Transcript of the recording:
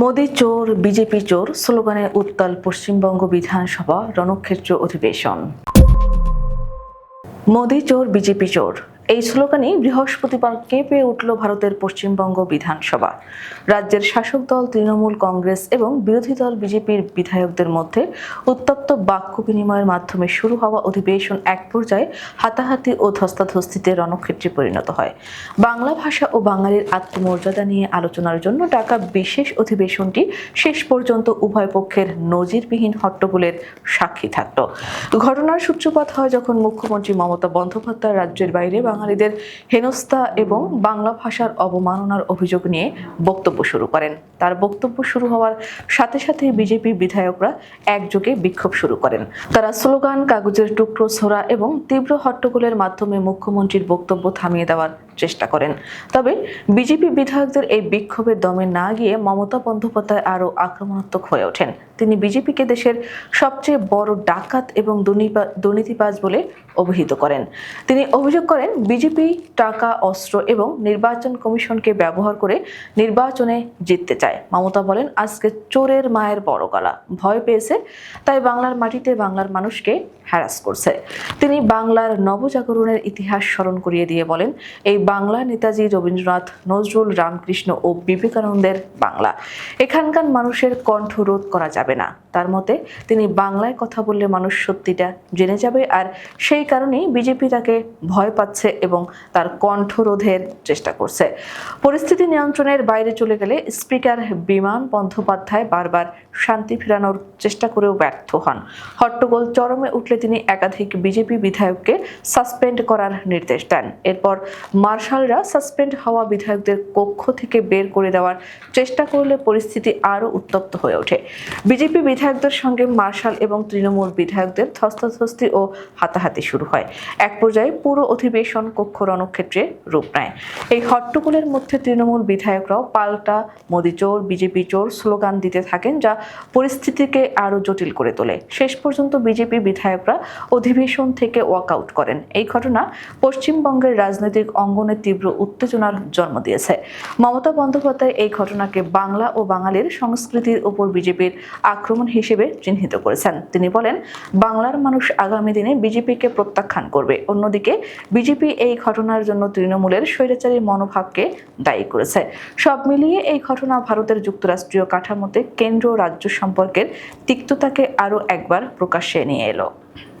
মোদি চোর বিজেপি চোর স্লোগানে উত্তাল পশ্চিমবঙ্গ বিধানসভা রণক্ষেত্র অধিবেশন। মোদি চোর বিজেপি চোর এই স্লোগানেই বৃহস্পতিবার কেঁপে উঠল ভারতের পশ্চিমবঙ্গ বিধানসভা। রাজ্যের শাসক দল, তৃণমূল কংগ্রেস এবং বিরোধী দল বিজেপির বিধায়কদের মধ্যে উত্তপ্ত বাক্য বিনিময়ের মাধ্যমে শুরু হওয়া অধিবেশন এক পর্যায়ে হাতাহাতি ও ধস্তাধস্তিতে রণক্ষেত্রে পরিণত হয়। বাংলা ভাষা ও বাঙালির আত্মমর্যাদা নিয়ে আলোচনার জন্য ডাকা বিশেষ অধিবেশনটি শেষ পর্যন্ত উভয় পক্ষের নজিরবিহীন হট্টগোলের সাক্ষী থাকল। ঘটনার সূত্রপাত হয় যখন মুখ্যমন্ত্রী মমতা বন্দ্যোপাধ্যায় রাজ্যের বাইরে বাঙালিদের হেনস্থা এবং বাংলা ভাষার অবমাননার অভিযোগ নিয়ে বক্তব্য শুরু করেন। তার বক্তব্য শুরু হওয়ার সাথে সাথে বিজেপি বিধায়করা একযোগে বিক্ষোভ শুরু করেন। তারা স্লোগান, কাগজের টুকরো, ছোড়া এবং তীব্র হট্টগোলের মাধ্যমে মুখ্যমন্ত্রীর বক্তব্য থামিয়ে দেওয়ার চেষ্টা করেন। তবে বিজেপি বিধায়কদের এই বিক্ষোভের দমে না গিয়ে মমতা বন্দ্যোপাধ্যায় আরও আক্রমণাত্মক হয়ে ওঠেন। তিনি বিজেপিকে দেশের সবচেয়ে বড় ডাকাত এবং দুর্নীতিবাজ বলে অভিহিত করেন। তিনি অভিযোগ করেন বিজেপি টাকা, অস্ত্র এবং নির্বাচন কমিশনকে ব্যবহার করে নির্বাচনে জিততে চায়। মমতা বলেন, আজকে চোরের মায়ের বড় গলা। ভয় পেয়েছে, তাই বাংলার মাটিতে বাংলার মানুষকে হ্যারাস করছে। তিনি বাংলার নবজাগরণের ইতিহাস স্মরণ করিয়ে দিয়ে বলেন, এই বাংলা নেতাজি রবীন্দ্রনাথ, নজরুল রামকৃষ্ণ ও বিবেকানন্দের বাংলা। এখানকার মানুষের কণ্ঠ রোধ করা যাবে না। তার মতে, তিনি বাংলায় কথা বললে মানুষ সত্যিটা জেনে যাবে, আর সেই কারণেই বিজেপি তাকে ভয় পাচ্ছে এবং তার কণ্ঠ রোধের চেষ্টা করছে। পরিস্থিতি নিয়ন্ত্রণের বাইরে চলে গেলে স্পিকার বিমান বন্দ্যোপাধ্যায় বারবার শান্তি ফেরানোর চেষ্টা করেও ব্যর্থ হন। হট্টগোল চরমে উঠলে তিনি একাধিক বিজেপি বিধায়ককে সাসপেন্ড করার নির্দেশ দেন। এরপর মার্শালরা সাসপেন্ড হওয়া বিধায়কদের কক্ষ থেকে বের করে দেওয়ার চেষ্টা করলে পরিস্থিতি আরও উত্তপ্ত হয়ে ওঠে। বিজেপি বিধায়কদের সঙ্গে মার্শাল এবং তৃণমূল বিধায়কদের ধস্তাধস্তি ও হাতাহাতি শুরু হয়। এক পর্যায়ে পুরো অধিবেশন কক্ষ রণক্ষেত্রে রূপ নেয়। এই হট্টগোলের মধ্যে তৃণমূল বিধায়করাও পাল্টা মোদি চোর, বিজেপি চোর স্লোগান দিতে থাকেন যা পরিস্থিতিকে আরও জটিল করে তোলে। শেষ পর্যন্ত বিজেপি বিধায়করা অধিবেশন থেকে ওয়াকআউট করেন। এই ঘটনা পশ্চিমবঙ্গের রাজনৈতিক অঙ্গনে তীব্র উত্তেজনার জন্ম দিয়েছে। মমতা বন্দ্যোপাধ্যায় এই ঘটনাকে বাংলা ও বাঙালির সংস্কৃতির উপর বিজেপির আক্রমণ হিসেবে চিহ্নিত করেছেন। তিনি বলেন, বাংলার মানুষ আগামী দিনে বিজেপিকে প্রত্যাখ্যান করবে। অন্যদিকে, বিজেপি এই ঘটনার জন্য তৃণমূলের স্বৈরাচারী মনোভাবকে দায়ী করেছে। সব মিলিয়ে এই ঘটনা ভারতের যুক্তরাষ্ট্রীয় কাঠামোতে কেন্দ্র রাজ্য সম্পর্কের তিক্ততাকে আরও একবার প্রকাশ্যে নিয়ে এলো।